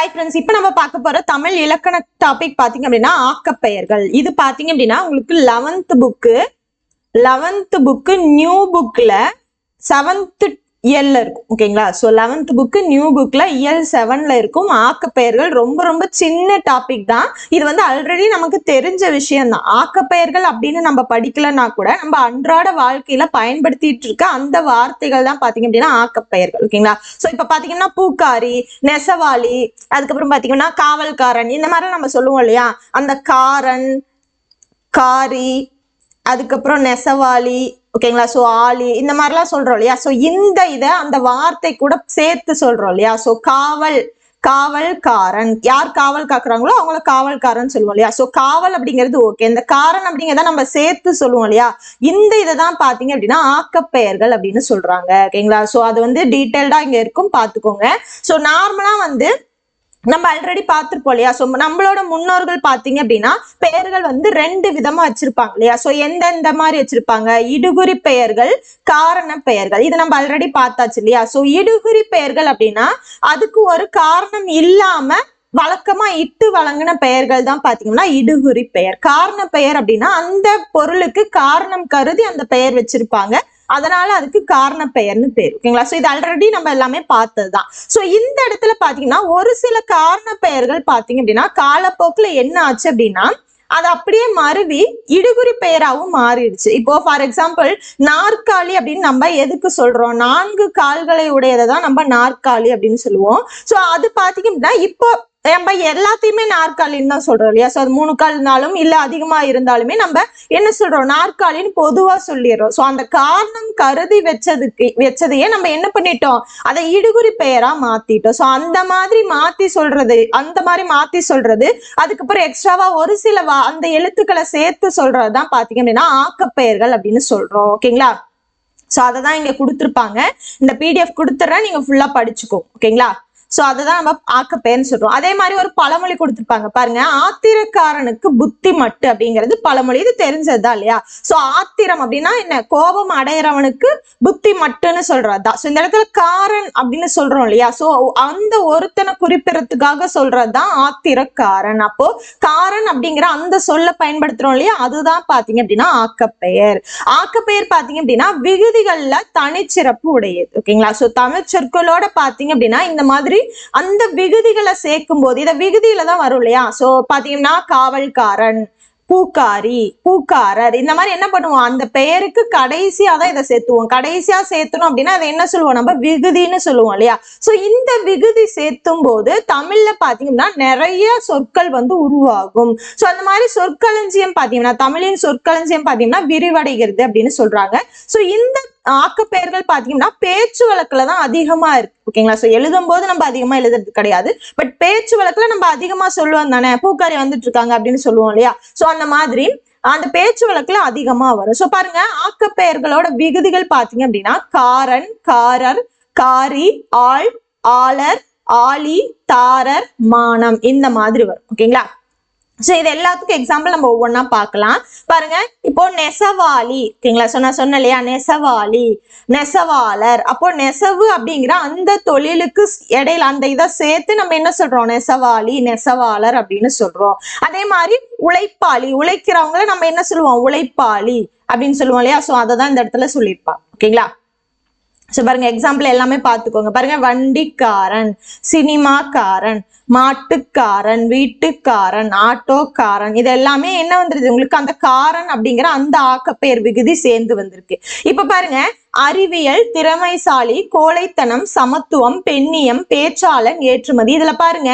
Hi friends இப்போ நம்ம பார்க்க போற தமிழ் இலக்கண டாபிக் பாத்தீங்க அப்படின்னா ஆக்கப்பெயர்கள். இது பாத்தீங்க அப்படின்னா உங்களுக்கு eleventh book eleventh book new புக்ல செவன்த் இயல்ல இருக்கும். ஓகேங்களா? ஸோ லெவன்த் புக்கு நியூ புக்கில் இயல் செவன்ல இருக்கும். ஆக்கப்பெயர்கள் ரொம்ப ரொம்ப சின்ன டாபிக் தான். இது வந்து ஆல்ரெடி நமக்கு தெரிஞ்ச விஷயம் தான் ஆக்கப்பெயர்கள் அப்படின்னு நம்ம படிக்கலன்னா கூட நம்ம அன்றாட வாழ்க்கையில பயன்படுத்திட்டு இருக்க அந்த வார்த்தைகள் தான் பார்த்தீங்க அப்படின்னா ஆக்கப்பெயர்கள். ஓகேங்களா? ஸோ இப்போ பார்த்தீங்கன்னா பூக்காரி நெசவாளி அதுக்கப்புறம் பார்த்தீங்கன்னா காவல்காரன் இந்த மாதிரி நம்ம சொல்லுவோம் இல்லையா? அந்த காரன் காரி அதுக்கப்புறம் நெசவாளி ஓகேங்களா? ஸோ ஆளி இந்த மாதிரிலாம் சொல்றோம் இல்லையா? ஸோ இந்த இதை அந்த வார்த்தை கூட சேர்த்து சொல்றோம் இல்லையா? ஸோ காவல் காவல்காரன். யார் காவல் காக்குறாங்களோ அவங்கள காவல்காரன் சொல்லுவோம் இல்லையா? ஸோ காவல் அப்படிங்கிறது ஓகே இந்த காரன் அப்படிங்கிறத நம்ம சேர்த்து சொல்லுவோம் இல்லையா? இந்த இதை தான் பார்த்தீங்க அப்படின்னா ஆக்கப்பெயர்கள் அப்படின்னு சொல்றாங்க. ஓகேங்களா? ஸோ அது வந்து டீட்டெயில்டா இங்க இருக்கும். பார்த்துக்கோங்க. ஸோ நார்மலா வந்து நம்ம ஆல்ரெடி பார்த்துருப்போம் இல்லையா? ஸோ நம்மளோட முன்னோர்கள் பார்த்தீங்க அப்படின்னா பெயர்கள் வந்து ரெண்டு விதமா வச்சிருப்பாங்க இல்லையா? ஸோ எந்தெந்த மாதிரி வச்சிருப்பாங்க? இடுகுறி பெயர்கள் காரண பெயர்கள். இது நம்ம ஆல்ரெடி பார்த்தாச்சு இல்லையா? ஸோ இடுகுறி பெயர்கள் அப்படின்னா அதுக்கு ஒரு காரணம் இல்லாம வழக்கமா இட்டு வழங்கின பெயர்கள் தான் பாத்தீங்கன்னா இடுகுறி பெயர். காரண பெயர் அப்படின்னா அந்த பொருளுக்கு காரணம் கருதி அந்த பெயர் வச்சிருப்பாங்க. அதனால அதுக்கு காரண பெயர்னு பேர். ஓகேங்களா? ஸோ இது ஆல்ரெடி நம்ம எல்லாமே பார்த்தது தான் ஸோ இந்த இடத்துல பாத்தீங்கன்னா ஒரு சில காரண பெயர்கள் பாத்தீங்க அப்படின்னா காலப்போக்கில் என்ன ஆச்சு அப்படின்னா அது அப்படியே மருவி இடுகுறி பெயராகவும் மாறிடுச்சு. இப்போ ஃபார் எக்ஸாம்பிள் நாற்காலி அப்படின்னு நம்ம எதுக்கு சொல்றோம்? நான்கு கால்களை உடையதை தான் நம்ம நாற்காலி அப்படின்னு சொல்லுவோம். ஸோ அது பார்த்தீங்க அப்படின்னா இப்போ நம்ம எல்லாத்தையுமே நாற்காலின்னு தான் சொல்றோம் இல்லையா? ஸோ அது மூணு கால் இருந்தாலும் இல்ல அதிகமா இருந்தாலுமே நம்ம என்ன சொல்றோம்? நாற்காலின்னு பொதுவா சொல்லிடுறோம். ஸோ அந்த காரணம் கருதி வச்சதுக்கு வச்சதையே நம்ம என்ன பண்ணிட்டோம்? அதை இடுகுறி பெயரா மாத்திட்டோம். ஸோ அந்த மாதிரி மாத்தி சொல்றது அந்த மாதிரி மாத்தி சொல்றது அதுக்கப்புறம் எக்ஸ்ட்ராவா ஒரு சில வா- அந்த எழுத்துக்களை சேர்த்து சொல்றது தான் பாத்தீங்க அப்படின்னா ஆக்கப்பெயர்கள் அப்படின்னு சொல்றோம். ஓகேங்களா ஸோ அதை தான் இங்க கொடுத்துருப்பாங்க. இந்த பிடிஎஃப் கொடுத்துட்றேன் நீங்க ஃபுல்லா படிச்சுக்கோ. ஓகேங்களா ஸோ அதை தான் நம்ம ஆக்கப்பெயர்னு சொல்றோம். அதே மாதிரி ஒரு பழமொழி கொடுத்துருப்பாங்க. பாருங்க ஆத்திரக்காரனுக்கு புத்தி மட்டு அப்படிங்கிறது பழமொழி. இது தெரிஞ்சதுதான் இல்லையா? ஸோ ஆத்திரம் அப்படின்னா என்ன? கோபம் அடையிறவனுக்கு புத்தி மட்டுன்னு சொல்றதுதான் ஸோ இந்த இடத்துல காரன் அப்படின்னு சொல்றோம் இல்லையா? ஸோ அந்த ஒருத்தனை குறிப்பிடறதுக்காக சொல்றதுதான் ஆத்திரக்காரன். அப்போ காரன் அப்படிங்கிற அந்த சொல்ல பயன்படுத்துறோம் இல்லையா? அதுதான் பாத்தீங்க அப்படின்னா ஆக்கப்பெயர். ஆக்கப்பெயர் பாத்தீங்க அப்படின்னா விகுதிகள்ல தனிச்சிறப்பு உடையது. ஓகேங்களா? சோ தமிழ் சொற்களோட பாத்தீங்க அப்படின்னா இந்த மாதிரி அந்த விகுதிகளை சேர்க்கும் போது இதை விகுதியில தான் வரும் இல்லையா? சோ பாத்தீங்கன்னா காவல்காரன் பூக்காரி பூக்காரர் இந்த மாதிரி என்ன பண்ணுவோம்? அந்த பெயருக்கு கடைசியா தான் இதை சேர்த்துவோம். கடைசியா சேர்த்தணும் அப்படின்னா அதை என்ன சொல்லுவோம்? நம்ம விகுதின்னு சொல்லுவோம் இல்லையா? சோ இந்த விகுதி சேர்த்தும் போது தமிழ்ல பாத்தீங்கன்னா நிறைய சொற்கள் வந்து உருவாகும். சோ அந்த மாதிரி சொற்களஞ்சியம் பாத்தீங்கன்னா தமிழின் சொற்களஞ்சியம் பாத்தீங்கன்னா விரிவடைகிறது அப்படின்னு சொல்றாங்க. சோ இந்த ஆக்கப்பெயர்கள் பாத்தீங்கன்னா பேச்சு வழக்குல தான் அதிகமா இருக்கு. ஓகேங்களா? சோ எழுதும் போது நம்ம அதிகமா எழுதுறது கிடையாது. பட் பேச்சு வழக்குல நம்ம அதிகமா சொல்லுவோம் தானே? பூக்காரி வந்துட்டு இருக்காங்க அப்படின்னு சொல்லுவோம் இல்லையா? சோ அந்த மாதிரி அந்த பேச்சு வழக்குல அதிகமா வரும். சோ பாருங்க ஆக்கப்பெயர்களோட விகுதிகள் பாத்தீங்க அப்படின்னா காரன் காரர் காரி ஆள் ஆளர் ஆளி தாரர் மானம் இந்த மாதிரி வரும். ஓகேங்களா? ஸோ இது எல்லாத்துக்கும் எக்ஸாம்பிள் நம்ம ஒவ்வொன்றா பார்க்கலாம். பாருங்க இப்போ நெசவாளி ஓகேங்களா? ஸோ நான் சொன்னேன் இல்லையா? நெசவாளி நெசவாளர். அப்போ நெசவு அப்படிங்கிற அந்த தொழிலுக்கு இடையில அந்த இதை சேர்த்து நம்ம என்ன சொல்றோம்? நெசவாளி நெசவாளர் அப்படின்னு சொல்றோம். அதே மாதிரி உழைப்பாளி உழைக்கிறவங்கள நம்ம என்ன சொல்லுவோம்? உழைப்பாளி அப்படின்னு சொல்லுவோம் இல்லையா? ஸோ அதை தான் இந்த இடத்துல சொல்லியிருப்பாங்க. ஓகேங்களா? ஸோ பாருங்க எக்ஸாம்பிள் எல்லாமே பார்த்துக்கோங்க. பாருங்க வண்டிக்காரன் சினிமாக்காரன் மாட்டுக்காரன் வீட்டுக்காரன் ஆட்டோக்காரன் இது எல்லாமே என்ன வந்துருது? உங்களுக்கு அந்த காரன் அப்படிங்கிற அந்த ஆக்கப்பெயர் விகுதி சேர்ந்து வந்திருக்கு. இப்ப பாருங்க அறிவியல் திறமைசாலி கோழைத்தனம் சமத்துவம் பெண்ணியம் பேச்சாளன் ஏற்றுமதி. இதுல பாருங்க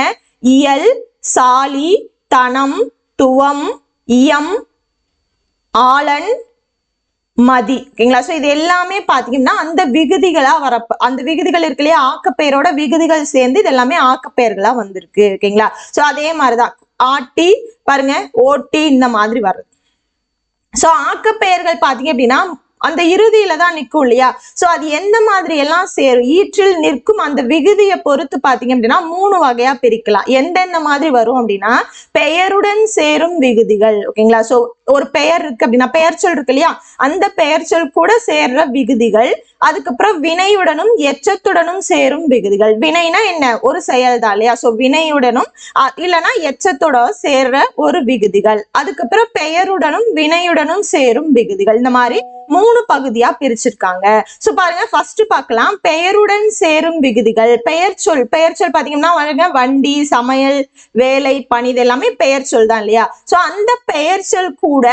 இயல் சாலி தனம் துவம் இயம் ஆளன் மதி. ஓகேங்களா? சோ இது எல்லாமே பாத்தீங்கன்னா அந்த விகுதிகளா வரப்ப அந்த விகுதிகள் இருக்கு இல்லையா? ஆக்கப்பெயரோட விகுதிகள் சேர்ந்து இது எல்லாமே ஆக்கப்பெயர்களாக வந்திருக்கு. ஓகேங்களா? சோ அதே மாதிரிதான். ஆட்டி பாருங்க ஓட்டி இந்த மாதிரி வர்றது. சோ ஆக்கப்பெயர்கள் பாத்தீங்க அப்படின்னா அந்த இறுதியில தான் நிற்கும் இல்லையா? சோ அது எந்த மாதிரி எல்லாம் சேரும்? ஈற்றில் நிற்கும் அந்த விகுதியை பொறுத்து பார்த்தீங்க அப்படின்னா மூணு வகையா பிரிக்கலாம். எந்தெந்த மாதிரி வரும் அப்படின்னா பெயருடன் சேரும் விகுதிகள் ஓகேங்களா? சோ ஒரு பெயர் இருக்கு அப்படின்னா பெயர் சொல் இருக்கு இல்லையா? அந்த பெயர் சொல் கூட சேர்ற விகுதிகள் அதுக்கப்புறம் வினையுடனும் எச்சத்துடனும் சேரும் விகுதிகள். வினைனா என்ன? ஒரு செயல் தான் இல்லையா? சோ வினையுடனும் இல்லைன்னா எச்சத்தோட சேர்ற ஒரு விகுதிகள். அதுக்கப்புறம் பெயருடனும் வினையுடனும் சேரும் விகுதிகள். இந்த மாதிரி மூணு பகுதியா பிரிச்சிருக்காங்க. சோ பாருங்க ஃபர்ஸ்ட் பார்க்கலாம். பெயருடன் சேரும் விகுதிகள். பெயர் சொல். பெயர் சொல் பாத்தீங்கன்னா பாருங்க வண்டி சமையல் வேலை பணி இது எல்லாமே பெயர் சொல் தான் இல்லையா? சோ அந்த பெயர் சொல் கூட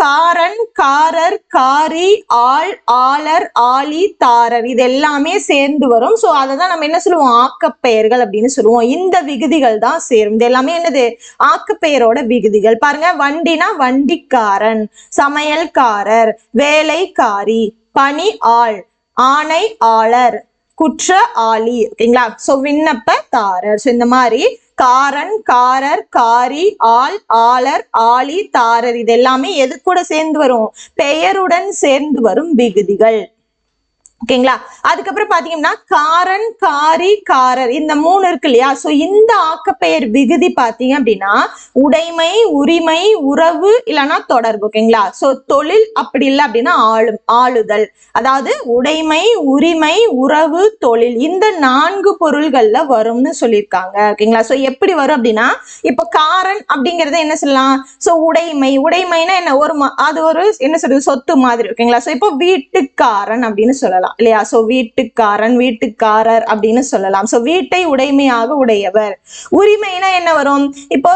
காரன் காரர் காரி ஆள் ஆளர் ஆளி தாரர். இது எல்லாமே சேர்ந்து வரும். ஸோ அதை தான் நம்ம என்ன சொல்லுவோம்? ஆக்கப்பெயர்கள் அப்படின்னு சொல்லுவோம். இந்த விகுதிகள் தான் சேரும். இது எல்லாமே என்னது? ஆக்கப்பெயரோட விகுதிகள். பாருங்க வண்டினா வண்டிக்காரன் சமையல்காரர் வேலைக்காரி பணி ஆள் ஆணை ஆளர் குற்ற ஆளி. ஓகேங்களா? சோ விண்ணப்பதாரர். ஸோ இந்த மாதிரி காரன் காரர் காரி ஆள் ஆளர் ஆளி தாரர். இது எல்லாமே எது கூட சேர்ந்து வரும்? பெயருடன் சேர்ந்து வரும் விகுதிகள். ஓகேங்களா? அதுக்கப்புறம் பாத்தீங்கன்னா காரன் காரி காரர் இந்த மூணு இருக்கு இல்லையா? சோ இந்த ஆக்கப்பெயர் விகுதி பாத்தீங்க அப்படின்னா உடைமை உரிமை உறவு இல்லைன்னா தொடர்பு ஓகேங்களா? சோ தொழில் அப்படி இல்லை அப்படின்னா ஆளும் ஆளுதல். அதாவது உடைமை உரிமை உறவு தொழில் இந்த நான்கு பொருள்கள்ல வரும்னு சொல்லியிருக்காங்க ஓகேங்களா? சோ எப்படி வரும் அப்படின்னா இப்போ காரன் அப்படிங்கறத என்ன சொல்லலாம்? சோ உடைமை. உடைமைனா என்ன? ஒரு அது ஒரு என்ன சொல்றது? சொத்து மாதிரி ஓகேங்களா? சோ இப்போ வீட்டுக்காரன் அப்படின்னு சொல்லலாம். இல்லையா? சோ வீட்டுக்காரன் வீட்டுக்காரர் அப்படின்னு சொல்லலாம். சோ வீட்டை உடைமையாக உடையவர். உரிமைனா என்ன வரும்? இப்போ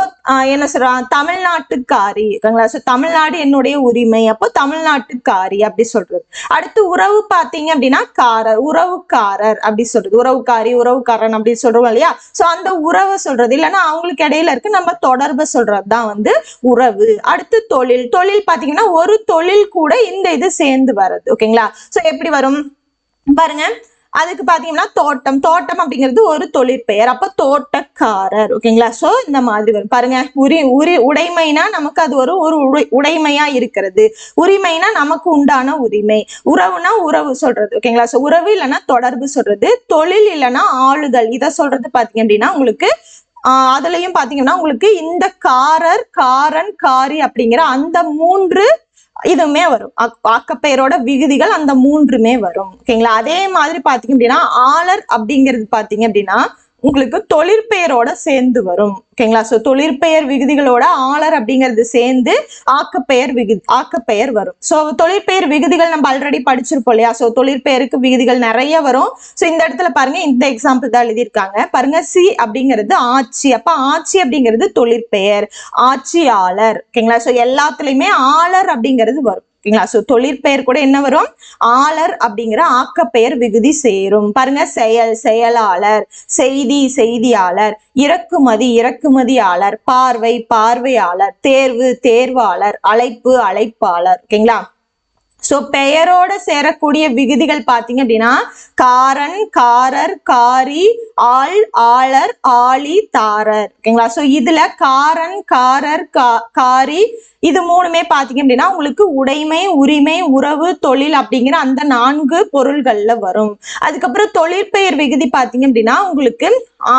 என்ன சொல்றான் தமிழ்நாட்டுக்காரி ஓகேங்களா? சோ தமிழ்நாடு என்னுடைய உரிமை. அப்போ தமிழ்நாட்டுக்காரி அப்படி சொல்றது. அடுத்து உறவு பாத்தீங்க அப்படின்னா காரர் உறவுக்காரர் அப்படி சொல்றது. உறவுக்காரி உறவுக்காரன் அப்படி சொல்றோம் இல்லையா? சோ அந்த உறவை சொல்றது. இல்லைன்னா அவங்களுக்கு இடையில இருக்கு நம்ம தொடர்பு சொல்றது தான் வந்து உறவு. அடுத்து தொழில். தொழில் பாத்தீங்கன்னா ஒரு தொழில் கூட இந்த இது சேர்ந்து வர்றது ஓகேங்களா? சோ எப்படி வரும்? பாருங்க. அதுக்கு பாத்தீங்கன்னா தோட்டம். தோட்டம் அப்படிங்கிறது ஒரு தொழிற்பெயர். அப்ப தோட்டக்காரர். ஓகேங்களா சோ இந்த மாதிரி வரும். பாருங்க. உரி உரி உடைமைனா நமக்கு அது ஒரு ஒரு உடை- உடைமையா இருக்கிறது. உரிமைனா நமக்கு உண்டான உரிமை. உறவுனா உறவு சொல்றது. ஓகேங்களா சோ உறவு இல்லைன்னா தொடர்பு சொல்றது. தொழில் இல்லைன்னா ஆளுதல். இதை சொல்றது பாத்தீங்க அப்படின்னா உங்களுக்கு ஆஹ் அதுலயும் பாத்தீங்கன்னா உங்களுக்கு இந்த காரர் காரன் காரி அப்படிங்கிற அந்த மூன்று இதுவுமே வரும். ஆக்- ஆக்கப்பெயரோட விகுதிகள் அந்த மூன்றுமே வரும். ஓகேங்களா? அதே மாதிரி பாத்தீங்க அப்படின்னா ஆளர் அப்படிங்கிறது பாத்தீங்க அப்படின்னா உங்களுக்கு தொழிற்பெயரோட சேர்ந்து வரும். ஓகேங்களா? ஸோ தொழிற்பெயர் விகுதிகளோட ஆளர் அப்படிங்கிறது சேர்ந்து ஆக்கப்பெயர் விகுதி ஆக்கப்பெயர் வரும். ஸோ தொழிற்பெயர் விகுதிகள் நம்ம ஆல்ரெடி படிச்சிருப்போம் இல்லையா? ஸோ தொழிற்பெயருக்கு விகுதிகள் நிறைய வரும். ஸோ இந்த இடத்துல பாருங்க இந்த எக்ஸாம்பிள் தான் எழுதியிருக்காங்க. பாருங்க சி அப்படிங்கிறது ஆட்சி. அப்போ ஆட்சி அப்படிங்கிறது தொழிற்பெயர் ஆட்சியாளர். ஓகேங்களா? ஸோ எல்லாத்துலேயுமே ஆளர் அப்படிங்கிறது வரும். ஓகேங்களா? சோ தொழிற்பெயர் கூட என்ன வரும்? ஆளர் அப்படிங்கிற ஆக்கப்பெயர் விகுதி சேரும். பாருங்க செயல் செயலாளர் செய்தி செய்தியாளர் இறக்குமதி இறக்குமதியாளர் பார்வை பார்வையாளர் தேர்வு தேர்வாளர் அழைப்பு அழைப்பாளர். ஓகேங்களா? ஸோ பெயரோட சேரக்கூடிய விகுதிகள் பார்த்தீங்க அப்படின்னா காரன் காரர் காரி ஆள் ஆளர் ஆளி தாரர். ஓகேங்களா ஸோ இதுல காரன் காரர் கா- காரி இது மூணுமே பார்த்தீங்க அப்படின்னா உங்களுக்கு உடைமை உரிமை உறவு தொழில் அப்படிங்கிற அந்த நான்கு பொருள்கள்ல வரும். அதுக்கப்புறம் தொழிற்பெயர் விகுதி பார்த்தீங்க அப்படின்னா உங்களுக்கு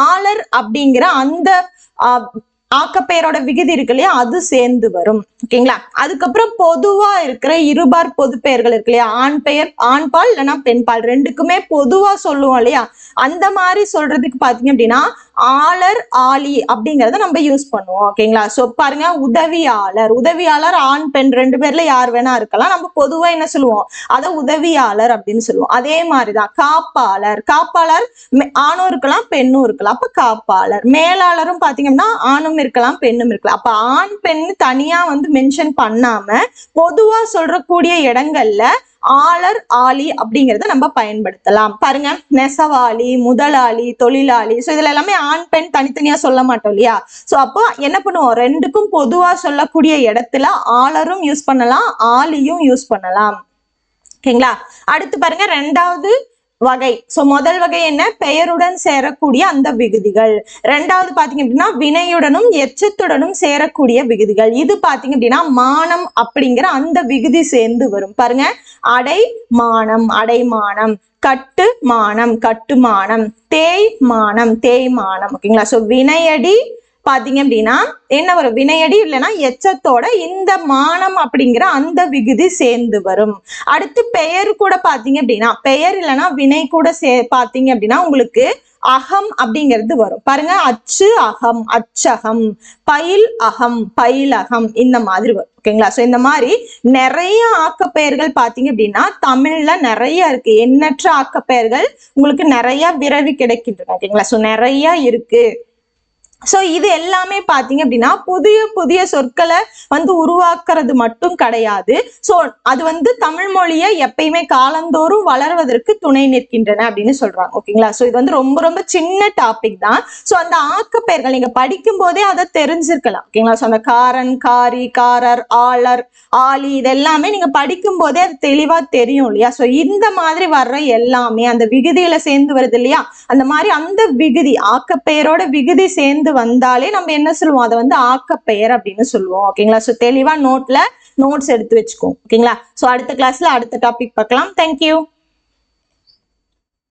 ஆளர் அப்படிங்கிற அந்த ஆக்கப்பெயரோட விகுதி இருக்கு இல்லையா? அது சேர்ந்து வரும். ஓகேங்களா? அதுக்கப்புறம் பொதுவா இருக்கிற இருபார் பொது பெயர்கள் இருக்கு இல்லையா? ஆண் பெயர் ஆண் பால் இல்லைன்னா பெண் பால். ரெண்டுக்குமே பொதுவா சொல்லுவோம் இல்லையா? அந்த மாதிரி சொல்றதுக்கு பாத்தீங்க அப்படின்னா ஆளர் ஆளி அப்படிங்கறத நம்ம யூஸ் பண்ணுவோம். ஓகேங்களா? சோ பாருங்க உதவியாளர். உதவியாளர் ஆண் பெண் ரெண்டு பேர்ல யார் வேணா இருக்கலாம். நம்ம பொதுவா என்ன சொல்லுவோம்? அதை உதவியாளர் அப்படின்னு சொல்லுவோம். அதே மாதிரிதான் காப்பாளர். காப்பாளர் ஆணும் இருக்கலாம் பெண்ணும் இருக்கலாம். அப்ப காப்பாளர். மேலாளரும் பாத்தீங்கன்னா ஆணும் இருக்கலாம் பெண்ணும் இருக்கலாம். அப்ப ஆண் பெண் தனியா வந்து மென்ஷன் பண்ணாம பொதுவா சொல்றக்கூடிய இடங்கள்ல ஆளர் ஆளி அப்படிங்கிறத நம்ம பயன்படுத்தலாம். பாருங்க நெசவாளி முதலாளி தொழிலாளி. சோ இதுல எல்லாமே ஆண் பெண் தனித்தனியா சொல்ல மாட்டோம் இல்லையா? சோ அப்போ என்ன பண்ணுவோம்? ரெண்டுக்கும் பொதுவா சொல்லக்கூடிய இடத்துல ஆளரும் யூஸ் பண்ணலாம் ஆளியும் யூஸ் பண்ணலாம். ஓகேங்களா? அடுத்து பாருங்க ரெண்டாவது வகை. சோ முதல் வகை என்ன? பெயருடன் சேரக்கூடிய அந்த விகுதிகள். ரெண்டாவது பாத்தீங்க அப்படின்னா வினையுடனும் எச்சத்துடனும் சேரக்கூடிய விகுதிகள். இது பாத்தீங்க அப்படின்னா மானம் அப்படிங்கிற அந்த விகுதி சேர்ந்து வரும். பாருங்க. அடை மானம் அடைமானம் கட்டு மானம் கட்டுமானம் தேய் மானம் தேய்மானம் ஓகேங்களா? சோ வினையடி பாத்தீங்க அப்படின்னா என்ன வரும்? வினையடி இல்லைன்னா எச்சத்தோட இந்த மானம் அப்படிங்கிற அந்த விகுதி சேர்ந்து வரும். அடுத்து பெயர் கூட பாத்தீங்க அப்படின்னா பெயர் இல்லைன்னா வினை கூட சே பாத்தீங்க அப்படின்னா உங்களுக்கு அகம் அப்படிங்கிறது வரும். பாருங்க அச்சு அகம் அச்சகம் பயில் அகம் பயிலகம் இந்த மாதிரி வரும். ஓகேங்களா? ஸோ இந்த மாதிரி நிறைய ஆக்கப்பெயர்கள் பாத்தீங்க அப்படின்னா தமிழ்ல நிறைய இருக்கு. எண்ணற்ற ஆக்கப்பெயர்கள் உங்களுக்கு நிறைய விரவி கிடைக்கின்றன. ஓகேங்களா? ஸோ நிறைய இருக்கு. ஸோ இது எல்லாமே பார்த்தீங்க அப்படின்னா புதிய புதிய சொற்களை வந்து உருவாக்குறது மட்டும் கிடையாது. ஸோ அது வந்து தமிழ் மொழியை எப்பயுமே காலந்தோறும் வளர்வதற்கு துணை நிற்கின்றன அப்படின்னு சொல்றாங்க. ஓகேங்களா ஸோ இது வந்து ரொம்ப ரொம்ப சின்ன டாபிக் தான். ஸோ அந்த ஆக்கப்பெயர்கள் நீங்க படிக்கும் போதே அதை தெரிஞ்சிருக்கலாம். ஓகேங்களா ஸோ அந்த காரன் காரி காரர் ஆளர் ஆலி இதெல்லாமே நீங்க படிக்கும் போதே அது தெளிவா தெரியும் இல்லையா? ஸோ இந்த மாதிரி வர்ற எல்லாமே அந்த விகுதியில சேர்ந்து வருது இல்லையா? அந்த மாதிரி அந்த விகுதி ஆக்கப்பெயரோட விகுதி சேர்ந்து வந்தாலே நம்ம என்ன சொல்லுவோம்? அதை வந்து ஆக்கப்பெயர் அப்படின்னு சொல்லுவோம். ஓகேங்களா ஸோ தெளிவா நோட்ல நோட்ஸ் எடுத்து வச்சுக்கோம் ஓகேங்களா ஸோ அடுத்த கிளாஸ்ல அடுத்த டாபிக் பார்க்கலாம். தேங்க்யூ